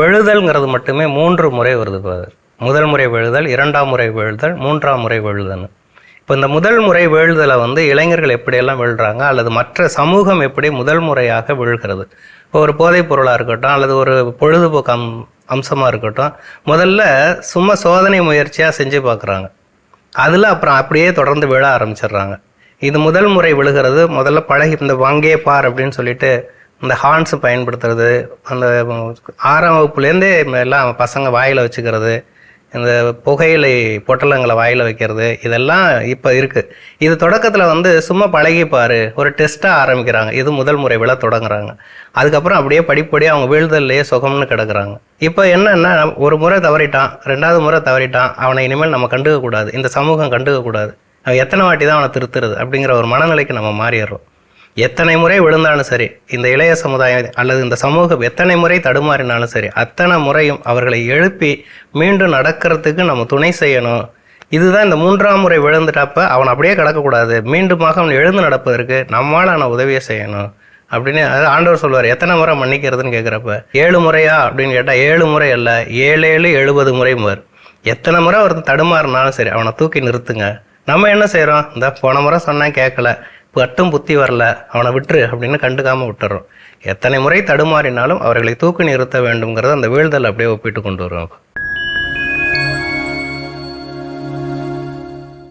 விழுதல்ங்கிறது மட்டுமே மூன்று முறை வருது பாரு. முதல் முறை விழுதல் இரண்டாம் முறை விழுதல் மூன்றாம் முறை விழுதல்னு இப்போ இந்த முதல் முறை வீழ்தலை வந்து இளைஞர்கள் எப்படியெல்லாம் விழுறாங்க? அல்லது மற்ற சமூகம் எப்படி முதல் முறையாக விழுகிறது? இப்போ ஒரு போதைப் பொருளாக இருக்கட்டும் அல்லது ஒரு பொழுதுபோக்கு அம் அம்சமாக இருக்கட்டும் முதல்ல சும்மா சோதனை முயற்சியாக செஞ்சு பார்க்குறாங்க. அதில் அப்புறம் அப்படியே தொடர்ந்து விழ ஆரம்பிச்சிடுறாங்க. இது முதல் முறை விழுகிறது முதல்ல பழகி இந்த வாங்கே பார் அப்படின்னு சொல்லிட்டு இந்த ஹார்ன்ஸ் பயன்படுத்துறது அந்த ஆறாம் வகுப்புலேருந்தே எல்லாம் பசங்க வாயில் வச்சுக்கிறது இந்த புகையிலை பொட்டலங்களை வாயில் வைக்கிறது இதெல்லாம் இப்போ இருக்குது இது தொடக்கத்தில் வந்து சும்மா பழகிப்பார் ஒரு டெஸ்ட்டாக ஆரம்பிக்கிறாங்க. இது முதல் முறை விழ தொடங்குறாங்க. அதுக்கப்புறம் அப்படியே படிப்படியாக அவங்க வீழ்தல்லையே சுகம்னு கிடக்குறாங்க. இப்போ என்னென்னா ஒரு முறை தவறிட்டான் ரெண்டாவது முறை தவறிட்டான் அவனை இனிமேல் நம்ம கண்டுக்கக்கூடாது. இந்த சமூகம் கண்டுக்கக்கூடாது. அவன் எத்தனை வாட்டி தான் அவனை திருத்துறது அப்படிங்கிற ஒரு மனநிலைக்கு நம்ம மாறிடுறோம். எத்தனை முறை விழுந்தாலும் சரி இந்த இளைய சமுதாயம் அல்லது இந்த சமூகம் எத்தனை முறை தடுமாறினாலும் சரி அத்தனை முறையும் அவர்களை எழுப்பி மீண்டும் நடக்கிறதுக்கு நம்ம துணை செய்யணும். இதுதான் இந்த மூன்றாம் முறை விழுந்துட்டப்ப அவன் அப்படியே கிடக்கக்கூடாது. மீண்டுமாக அவன் எழுந்து நடப்பதற்கு நம்மளான உதவியை செய்யணும். அப்படின்னு அது ஆண்டவர் சொல்வார் எத்தனை முறை மன்னிக்கிறதுன்னு கேட்குறப்ப? ஏழு முறையா அப்படின்னு கேட்டால் ஏழு முறை அல்ல ஏழு ஏழு எழுபது முறை வரும் எத்தனை முறை ஒருத்தன் தடுமாறினாலும் சரி அவனை தூக்கி நிறுத்துங்க. நம்ம என்ன செய்கிறோம் இந்த போன முறை சொன்னேன் கேட்கல. பட்டும் புத்தி வரல அவனை விட்டுரு அப்படின்னு கண்டுக்காமல் விட்டுறோம். எத்தனை முறை தடுமாறினாலும் அவர்களை தூக்கி நிறுத்த வேண்டுங்கிறத அந்த வீழ்தல் அப்படியே ஒப்பிட்டு கொண்டு வருவோம்.